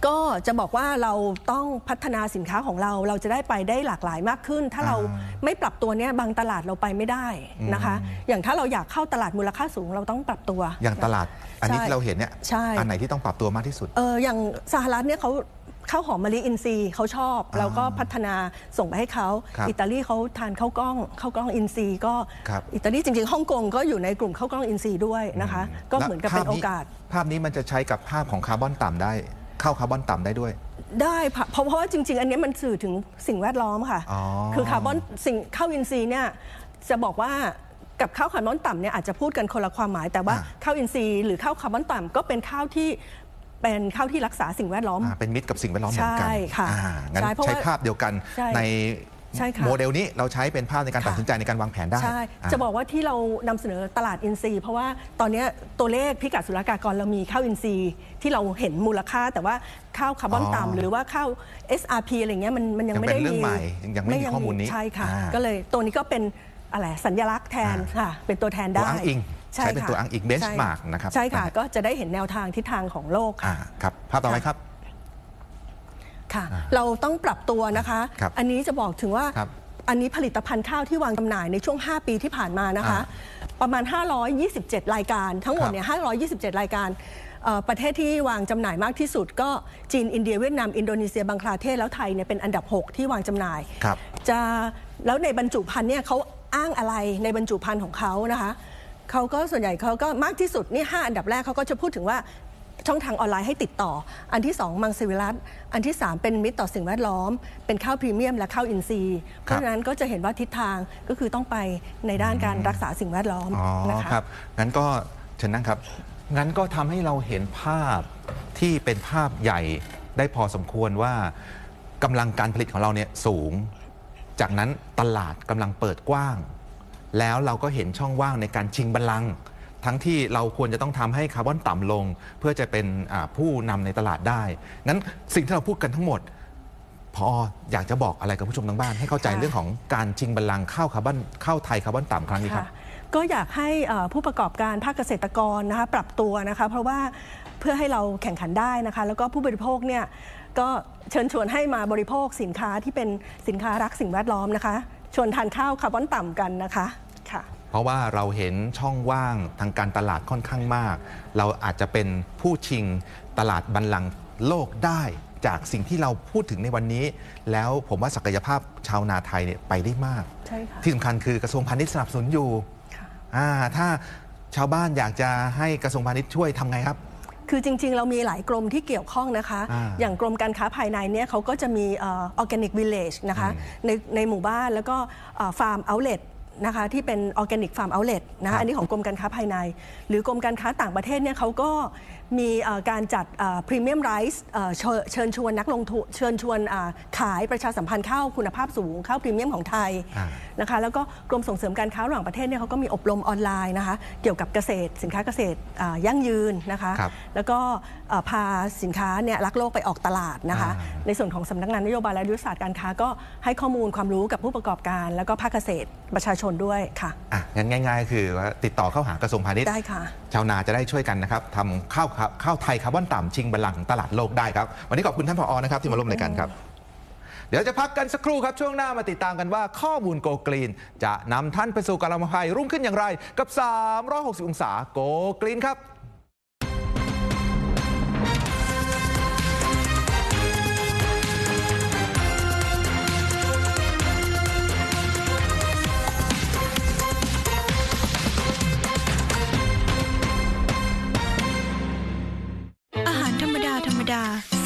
[SPEAKER 3] ก็จะบอกว่าเราต้องพัฒนาสินค้าของเรา เราจะได้ไปได้หลากหลายมากขึ้น ถ้าเรา
[SPEAKER 2] อ่า
[SPEAKER 3] ไม่ปรับตัวเนี่ยบางตลาดเราไปไม่ได้นะคะ อย่างถ้าเราอยากเข้าตลาดมูลค่าสูงเราต้องปรับตัว
[SPEAKER 2] อย่างตลาด อันนี้
[SPEAKER 3] ใช่
[SPEAKER 2] ที่เราเห็นเนี่ย
[SPEAKER 3] ใช่
[SPEAKER 2] อันไหนที่ต้องปรับตัวมากที่สุด
[SPEAKER 3] เอออย่างสหรัฐเนี่ยเขา ข้าวหอมมะลิอินทรีย์เขาชอบ
[SPEAKER 2] อ่า
[SPEAKER 3] เราก็พัฒนาส่งไปให้เขา
[SPEAKER 2] ครับ
[SPEAKER 3] อิตาลีเขาทานข้าวกล้องข้าวกล้องอินทรีย์ก็
[SPEAKER 2] ครับ
[SPEAKER 3] อิตาลีจริงๆฮ่องกงก็อยู่ในกลุ่มข้าวกล้องอินทรีย์ด้วยนะคะ ก็เหมือนกับเป็นโอกาส
[SPEAKER 2] ภาพนี้มันจะใช้กับภาพของคาร์บอนต่ำได้ เข้าคาร์บอนต่ำได้ด้วย
[SPEAKER 3] ได้ค่ะเพราะเพราะว่าจริง ๆ อันเนี้ยมันสื่อถึงสิ่งแวดล้อมค่ะ
[SPEAKER 2] อ๋อ
[SPEAKER 3] คือคาร์บอนสิ่งข้าวอินทรีย์เนี่ยจะบอกว่ากับข้าวคาร์บอนต่ำเนี่ยอาจจะพูดกันคนละความหมายแต่ว่า
[SPEAKER 2] อ่า
[SPEAKER 3] ข้าวอินทรีย์หรือข้าวคาร์บอนต่ำก็เป็นข้าวที่ เป็นข้าวที่รักษาสิ่งแวดล้อม
[SPEAKER 2] อ่าเป็นมิตรกับสิ่งแวดล้อมเหมือนกัน
[SPEAKER 3] ใช่ค่ะ
[SPEAKER 2] อ่างั้น
[SPEAKER 3] ใช่เพราะ
[SPEAKER 2] ใช้
[SPEAKER 3] ว่า
[SPEAKER 2] ภาพเดียวกัน
[SPEAKER 3] ใช่
[SPEAKER 2] ใน
[SPEAKER 3] ใช่ค่ะ
[SPEAKER 2] โมเดลนี้เราใช้เป็นภาพในการ
[SPEAKER 3] ค่ะ
[SPEAKER 2] ตัดสินใจในการวางแผนได้
[SPEAKER 3] ใช่
[SPEAKER 2] อ่า
[SPEAKER 3] จะบอกว่าที่เรานำเสนอตลาดอินทรีย์ เพราะว่าตอนเนี้ยตัวเลขพิกัดศุลกากรเรามีข้าวอินทรีย์ที่เราเห็นมูลค่า แต่ว่าข้าวคาร์บอน
[SPEAKER 2] อ๋อ
[SPEAKER 3] ต่ำหรือว่าข้าว SRP อะไรเงี้ยมันมันยัง
[SPEAKER 2] ยัง
[SPEAKER 3] ไม่
[SPEAKER 2] เป็น
[SPEAKER 3] ได้
[SPEAKER 2] เรื่อง
[SPEAKER 3] มี
[SPEAKER 2] ใหม่ยังไม่มีข้อมูลนี้
[SPEAKER 3] ใช่ค่ะ
[SPEAKER 2] อ่า
[SPEAKER 3] ก็เลยตัวนี้ก็เป็นอะไรสัญลักษณ์แทน
[SPEAKER 2] อ่า
[SPEAKER 3] ค่ะ เป็นตัวแทน
[SPEAKER 2] ตั
[SPEAKER 3] ได้
[SPEAKER 2] วอ้างอิง
[SPEAKER 3] ใช่
[SPEAKER 2] ใช้เป็น
[SPEAKER 3] ค่ะ
[SPEAKER 2] ตัวอ้างอิง benchmark
[SPEAKER 3] ใช่
[SPEAKER 2] นะครับ
[SPEAKER 3] ใช่ค่ะ
[SPEAKER 2] นะฮะ
[SPEAKER 3] ก็จะได้เห็นแนวทางทิศทางของโลก
[SPEAKER 2] อ่า
[SPEAKER 3] ค่ะ
[SPEAKER 2] ครับภาพต่อไปครับ
[SPEAKER 3] ค่ะ
[SPEAKER 2] อ่า
[SPEAKER 3] เราต้องปรับตัวนะคะ
[SPEAKER 2] ครับ
[SPEAKER 3] อันนี้จะบอกถึงว่า
[SPEAKER 2] ครับ
[SPEAKER 3] อันนี้ผลิตภัณฑ์ข้าวที่วางจำหน่ายในช่วง 5 ปีที่ผ่านมานะคะประมาณ 527 รายการ ทั้งหมดเนี่ย527 รายการเอ่อประเทศที่วางจำหน่ายมากที่สุด ก็จีน อินเดียเวียดนาม อินโดนีเซียบังคลาเทศแล้วไทยเนี่ยเป็นอันดับ 6 ที่วางจำหน่าย
[SPEAKER 2] ครับ
[SPEAKER 3] จะแล้วในบรรจุภัณฑ์เนี่ยเขาอ้างอะไรในบรรจุภัณฑ์ของเขานะคะ เขาก็ส่วนใหญ่เขาก็มากที่สุดนี่5อันดับแรกเขาก็จะพูดถึงว่าช่องทางออนไลน์ให้ติดต่อ อันที่ 2 มังสวิรัตอันที่ 3 เป็นมิตรต่อสิ่งแวดล้อม เป็นข้าวพรีเมียมและข้าวอินทรีย์ เพราะฉะนั้นก็จะเห็นว่าทิศทางก็คือต้องไปในด้านการรักษาสิ่งแวดล้อม
[SPEAKER 2] อ๋อ
[SPEAKER 3] นะคะ
[SPEAKER 2] ครับงั้นก็เชิญนั่งครับ งั้นก็ทำให้เราเห็นภาพที่เป็นภาพใหญ่ได้พอสมควรว่ากำลังการผลิตของเราเนี่ยสูง จากนั้นตลาดกำลังเปิดกว้าง แล้วเราก็เห็นช่องว่างในการชิงบัลลังก์ทั้งที่เราควรจะต้องทำให้คาร์บอนต่ำลง เพื่อจะเป็นอ่าผู้นำในตลาดได้ งั้นสิ่งที่เราพูดกันทั้งหมด พออยากจะบอกอะไรกับผู้ชมทางบ้าน ให้เข้าใจ
[SPEAKER 3] ค่ะ
[SPEAKER 2] เรื่องของการชิงบัลลังก์เข้าคาร์บอนเข้าไทยคาร์บอนต่ำครั้งนี้ครับ
[SPEAKER 3] ค่ะก็อยากให้เอ่อผู้ประกอบการภาคเกษตรกรนะคะปรับตัวนะคะเพราะว่าเพื่อให้เราแข่งขันได้นะคะ แล้วก็ผู้บริโภคเนี่ยก็เชิญชวนให้มาบริโภคสินค้าที่เป็นสินค้ารักสิ่งแวดล้อมนะคะ ชวนทานข้าวคาร์บอนต่ำกันนะคะค่ะ
[SPEAKER 2] เพราะว่าเราเห็นช่องว่างทางการตลาดค่อนข้างมาก เราอาจจะเป็นผู้ชิงตลาดบัลลังก์โลกได้จากสิ่งที่เราพูดถึงในวันนี้ แล้วผมว่าศักยภาพชาวนาไทยเนี่ยไปได้มาก
[SPEAKER 3] ใช่ค่ะ
[SPEAKER 2] ที่สำคัญคือกระทรวงพาณิชย์สนับสนุนอยู่
[SPEAKER 3] ค่ะ
[SPEAKER 2] อ่าถ้าชาวบ้านอยากจะให้กระทรวงพาณิชย์ช่วยทำไงครับ
[SPEAKER 3] คือจริง ๆ เรามีหลายกรมที่เกี่ยวข้องนะคะ
[SPEAKER 2] อ่า
[SPEAKER 3] อย่างกรมการค้าภายในเนี่ยเขาก็จะมีออร์แกนิกวิลเลจนะคะ
[SPEAKER 2] อืม
[SPEAKER 3] ในในหมู่บ้านแล้วก็ฟาร์มเอา l เล t นะคะที่เป็นออร์แกนิกฟาร์มเอา l เล t นะ
[SPEAKER 2] ครั
[SPEAKER 3] คะ
[SPEAKER 2] บ
[SPEAKER 3] อันนี้ของกรมการค้าภายใน หรือกรมการค้าต่างประเทศเนี่ยเขาก็มีเอ่อการจัดพรีเมียมไรซ์เชิญชวนนักลงทุนเชิญชวนอ่าขายประชาสัมพันธ์ข้าวคุณภาพสูงข้าวพรีเมียมของไทย
[SPEAKER 2] อ่า
[SPEAKER 3] นะคะแล้วก็กรมส่งเสริมการค้าระหว่างประเทศเนี่ยเขาก็มีอบรมออนไลน์นะคะเกี่ยวกับเกษตรสินค้าเกษตรอ่ายั่งยืนนะคะ
[SPEAKER 2] ครับ
[SPEAKER 3] แล้วก็เอ่อพาสินค้าเนี่ยรักโลกไปออกตลาดนะคะ
[SPEAKER 2] อ่า
[SPEAKER 3] ในส่วนของสำนักงานนโยบายและยุทธศาสตร์การค้าก็ให้ข้อมูลความรู้กับผู้ประกอบการ แล้วก็ภาคเกษตรประชาชนด้วยค่ะ
[SPEAKER 2] อะงั้นง่าย ๆ คือว่าติดต่อเข้าหากระทรวงพาณิชย์
[SPEAKER 3] ได้ค่ะ
[SPEAKER 2] ชาวนาจะได้ช่วยกันนะครับทำข้าวข้าวไทยคาร์บอนต่ำชิงบัลลังก์ของตลาดโลกได้ครับ วันนี้ขอบคุณท่านผอนะครับที่มาร่วมรายการครับ เดี๋ยวจะพักกันสักครู่ครับช่วงหน้ามาติดตามกันว่าข้อมูลโกกรีน จะนำท่านไปสู่การละภัยรุ่งขึ้นอย่างไร กับ 360 องศาโกกรีนครับ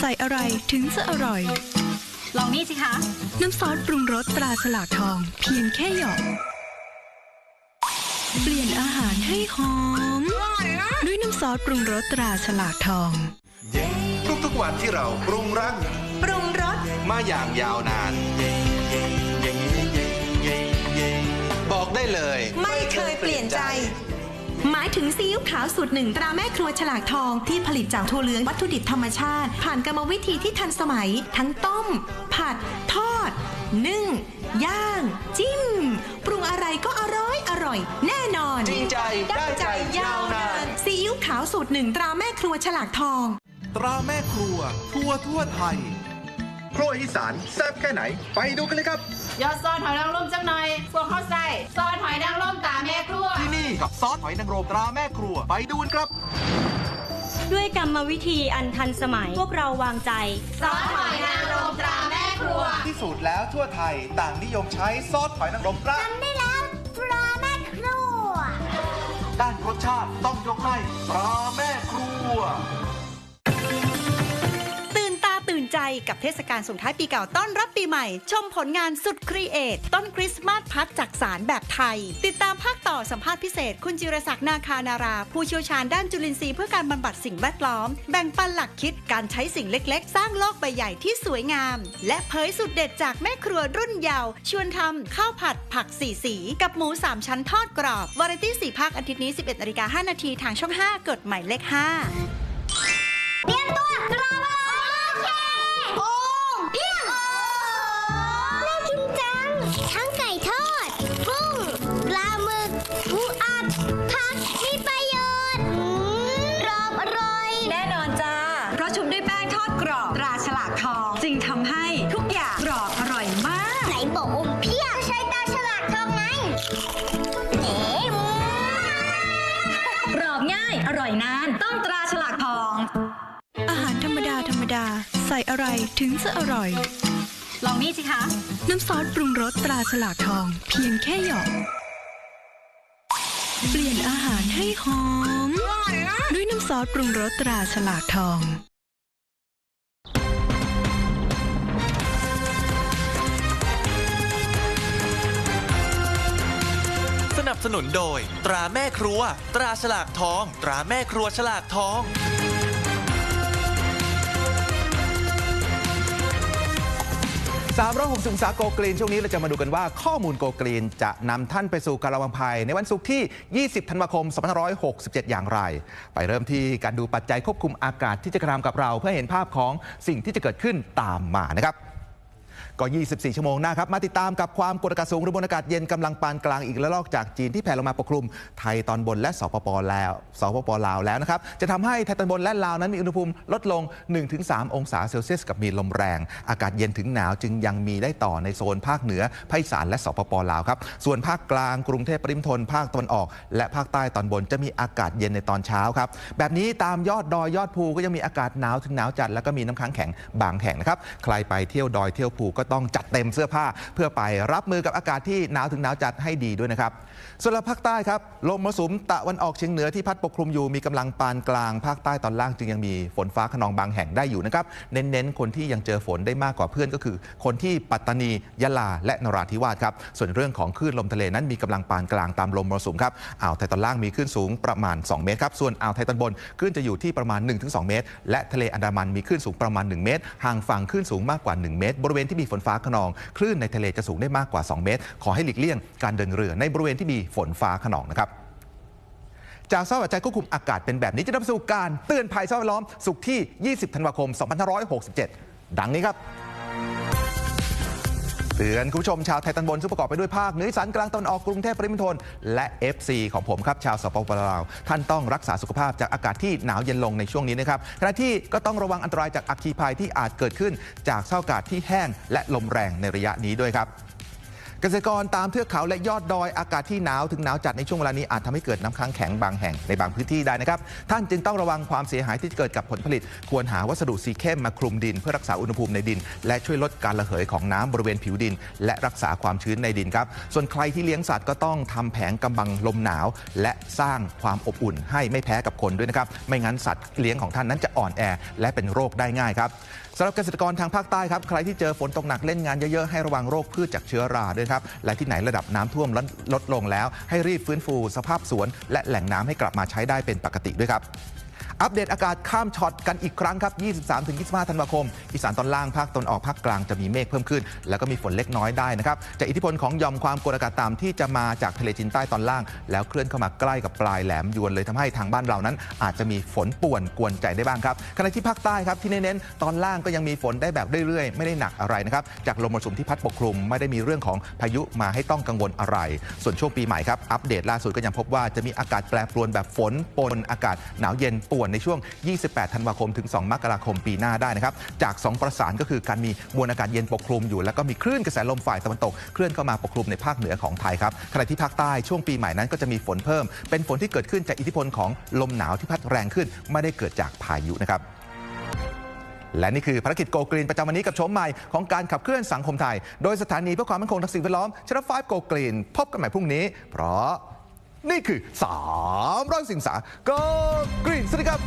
[SPEAKER 7] ส่อะไรถึงจะอร่อย
[SPEAKER 5] ลองนี่สิคะ
[SPEAKER 7] น้ำซอสปรุงรสตราฉลากทอง เพียงแค่หยอกเปลี่ยนอาหารให้หอม ด้วยน้ำซอสปรุงรสตราฉลากทอง
[SPEAKER 2] ทุกๆวันที่เราปรุงรัก
[SPEAKER 10] ปรุงรส
[SPEAKER 2] มาอย่างยาวนาน บอกได้เลย
[SPEAKER 10] ไม่เคยเปลี่ยนใจ หมายถึงซีอิ๊วขาวสูตรหนึ่งตราแม่ครัวฉลากทองที่ผลิตจากถั่วเหลืองวัตถุดิบธรรมชาติ ผ่านกรรมวิธีที่ทันสมัย ทั้งต้ม ผัด ทอด นึ่ง ย่าง จิ้ม ปรุงอะไรก็อร่อยอร่อย แน่นอน
[SPEAKER 2] จริงใจได้ใจยาวนาน
[SPEAKER 10] ซีอิ๊วขาวสูตรหนึ่งตราแม่ครัวฉลากทอง
[SPEAKER 2] ตราแม่ครัว ทั่วทั่วไทย ครัวอีสานแซ่บแค่ไหน ไปดูกันเลยครับ
[SPEAKER 4] ยอดซอสหอยนางรมจังหน่อยพวกเขาใส่ซอสหอยนางรมตาแม่ครัว
[SPEAKER 2] ที่นี่กับซอสหอยนางรมตราแม่ครัวไปดูกันครับ
[SPEAKER 11] ด้วยกรรมวิธีอันทันสมัยพวกเราวางใจ
[SPEAKER 4] ซอสหอยนางรมตราแม่ครัว
[SPEAKER 2] ที่สุดแล้วทั่วไทยต่างนิยมใช้ซอสหอยนางรมตรา
[SPEAKER 6] ทำได้แล้วปลาแม่ครัว
[SPEAKER 2] ด้านรสชาติต้องยกให้ตราแม่ครัว
[SPEAKER 8] ตื่นตาตื่น ใจกับเทศกาลส่งท้ายปีเก่าต้อนรับปีใหม่ ชมผลงานสุดครีเอทต้นคริสต์มาสพัดจากสารแบบไทย ติดตามภาคต่อสัมภาษณ์พิเศษ คุณจิรศักดิ์นาคานารา ผู้เชี่ยวชาญด้านจุลินทรีย์เพื่อการบำบัดสิ่งแวดล้อม แบ่งปันหลักคิดการใช้สิ่งเล็ก ๆ สร้างโลกใบใหญ่ที่สวยงาม และเผยสุดเด็ดจากแม่ครัวรุ่นเยาว์ชวนทำข้าวผัดผักสีสี กับหมูสามชั้นทอดกรอบวาไรตี้สี่ภาคอาทิตย์นี้ 11นาฬิกา5นาทีทางช่อง5กดหมายเลข5
[SPEAKER 6] เตรียมตัวกลับมาโอเคโอ้เปี้ยงน่ากินจัง ทั้งไก่ทอด กุ้งปลาห
[SPEAKER 7] ถึงจะอร่อย
[SPEAKER 5] ลองนี่สิคะ
[SPEAKER 7] น้ำซอสปรุงรสตราฉลากทอง เพียงแค่หยอกเปลี่ยนอาหารให้หอม ด้วยน้ำซอสปรุงรสตราฉลากทอง
[SPEAKER 12] สนับสนุนโดย ตราแม่ครัว ตราฉลากทอง ตราแม่ครัวฉลากทอง
[SPEAKER 2] 360องศาโกกรีน ช่วงนี้เราจะมาดูกันว่าข้อมูลโกกรีน จะนำท่านไปสู่การระวังภัย ในวันศุกร์ที่ 20 ธันวาคม 2567 อย่างไร ไปเริ่มที่การดูปัจจัยควบคุมอากาศที่จะกระทำกับเรา เพื่อเห็นภาพของสิ่งที่จะเกิดขึ้นตามมานะครับ ก็ 24 ชั่วโมงหน้าครับ มาติดตามกับความกดอากาศสูงหรือมวลอากาศเย็นกำลังปานกลางอีกระลอกจากจีนที่แผ่ลงมาปกคลุมไทยตอนบนและสปปแล้วสปปลาวแล้วนะครับ จะทำให้ไทยตอนบนและลาวนั้นมีอุณหภูมิลดลง 1-3 องศาเซลเซียสกับมีลมแรง อากาศเย็นถึงหนาวจึงยังมีได้ต่อในโซนภาคเหนือภาคอีสานและสปปลาวครับ ส่วนภาคกลางกรุงเทพปริมณฑลภาคตะวันออก และภาคใต้ตอนบนจะมีอากาศเย็นในตอนเช้าครับ แบบนี้ตามยอดดอยยอดภูก็ยังมีอากาศหนาวถึงหนาวจัดแล้วก็มีน้ำค้างแข็งบางแห่งนะครับ ใครไปเที่ยวดอยเที่ยวภูก็ต้องจัดเต็มเสื้อผ้าเพื่อไปรับมือกับอากาศที่หนาวถึงหนาวจัดให้ดีด้วยนะครับ ส่วนภาคใต้ครับลมมรสุมตะวันออกเฉียงเหนือที่พัดปกคลุมอยู่มีกำลังปานกลางภาคใต้ตอนล่างจึงยังมีฝนฟ้าขนองบางแห่งได้อยู่นะครับเน้นๆคนที่ยังเจอฝนได้มากกว่าเพื่อนก็คือ คนที่ปัตตานียะลาและนราธิวาสครับส่วนเรื่องของคลื่นลมทะเลนั้นมีกำลังปานกลางตามลมมรสุมครับอ่าวไทยตอนล่างมีคลื่นสูงประมาณ 2 เมตรครับส่วนอ่าวไทยตอนบนคลื่นจะอยู่ที่ประมาณ 1-2 เมตร และทะเลอันดามันมีคลื่นสูงประมาณ 1 เมตรห่างฝั่งคลื่นสูงมากกว่า 1 เมตร บริเวณที่มีฝนนฟ้าขนอง คลื่นในทะเลจะสูงได้มากกว่า 2 เมตร ขอให้หลีกเลี่ยงการเดินเรือในบริเวณที่มีฝนฟ้าขนองนะครับจากสภาพปัจจัยควบคุมอากาศเป็นแบบนี้จะนำสู่การเตือนภัยสภาพแวดล้อมสุขที่ 20 ธันวาคม 2567 ดังนี้ครับ เตือนคุณผู้ชมชาวไทยตันบนซึ่งประกอบไปด้วยภาคเหนืออีสานกลางตอนออกกรุงเทพปริมณฑลและ FC ของผมครับชาวสปปลาวท่านต้องรักษาสุขภาพจากอากาศที่หนาวเย็นลงในช่วงนี้นะครับขณะที่ก็ต้องระวังอันตรายจากอัคคีภัยที่อาจเกิดขึ้น จากสภาพอากาศที่แห้งและลมแรงในระยะนี้ด้วยครับ กษตรกรตามเทือกเขาและยอดดอยอากาศที่หนาวถึงหนาวจัดในช่วงเวลานี้อาจทำให้เกิดน้ำค้างแข็งบางแห่งในบางพื้นที่ได้นะครับ ท่านจึงต้องระวังความเสียหายที่จะเกิดกับผลผลิต ควรหาวัสดุสีเข้มมาคลุมดิน เพื่อรักษาอุณหภูมิในดิน และช่วยลดการระเหยของน้ำบริเวณผิวดิน และรักษาความชื้นในดินครับส่วนใครที่เลี้ยงสัตว์ก็ต้องทำแผงกำบังลมหนาว และสร้างความอบอุ่นให้ไม่แพ้กับคนด้วยนะครับไม่งั้นสัตว์เลี้ยงของท่านนั้นจะอ่อนแอ และเป็นโรคได้ง่ายครับ สำหรับเกษตรกรทางภาคใต้ครับใครที่เจอฝนตกหนักเล่นงานเยอะๆให้ระวังโรคพืชจากเชื้อราด้วยครับและที่ไหนระดับน้ำท่วมลดลงแล้ว ให้รีบฟื้นฟูสภาพสวน และแหล่งน้ำให้กลับมาใช้ได้เป็นปกติด้วยครับ อัปเดตอากาศข้ามช็อตกันอีกครั้งครับ 23-25 ธันวาคม อีสานตอนล่างภาคตนออกภาคกลางจะมีเมฆเพิ่มขึ้น แล้วก็มีฝนเล็กน้อยได้นะครับจากอิทธิพลของยอมความกดอากาศต่ำที่จะมาจากทะเลจีนใต้ตอนล่าง แล้วเคลื่อนเข้ามาใกล้กับปลายแหลมยวนเลยทำให้ทางบ้านเรานั้น อาจจะมีฝนป่วนกวนใจได้บ้างครับขณะที่ภาคใต้ครับที่เน้นๆตอนล่างก็ยังมีฝนได้แบบเรื่อยๆ ไม่ได้หนักอะไรนะครับจากลมมรสุมที่พัดปกคลุมไม่ได้มีเรื่องของพายุมาให้ต้องกังวลอะไร ส่วนช่วงปีใหม่ครับอัปเดตล่าสุดก็ยังพบว่าจะมีอากาศแปรปรวนแบบฝนปนอากาศหนาวเย็นป่วนในช่วง 28 ธันวาคมถึง 2 มกราคมปีหน้าได้นะครับ จาก 2 ประสานก็คือการมีมวลอากาศเย็นปกคลุมอยู่ แล้วก็มีคลื่นกระแสลมฝ่ายตะวันตกเคลื่อนเข้ามาปกคลุมในภาคเหนือของไทยครับขณะที่ภาคใต้ช่วงปีใหม่นั้นก็จะมีฝนเพิ่ม เป็นฝนที่เกิดขึ้นจากอิทธิพลของลมหนาวที่พัดแรงขึ้น ไม่ได้เกิดจากพายุนะครับและนี่คือภารกิจโกกรีนประจำวันนี้กับโฉมใหม่ของการขับเคลื่อนสังคมไทย โดยสถานีเพื่อความมั่นคงทางสิ่งแวดล้อมชนะฟ้าโกกรีน พบกันใหม่พรุ่งนี้ เพราะ นี่คือ3ามร้อยสิงสาก็กรีนสวัสดีครับ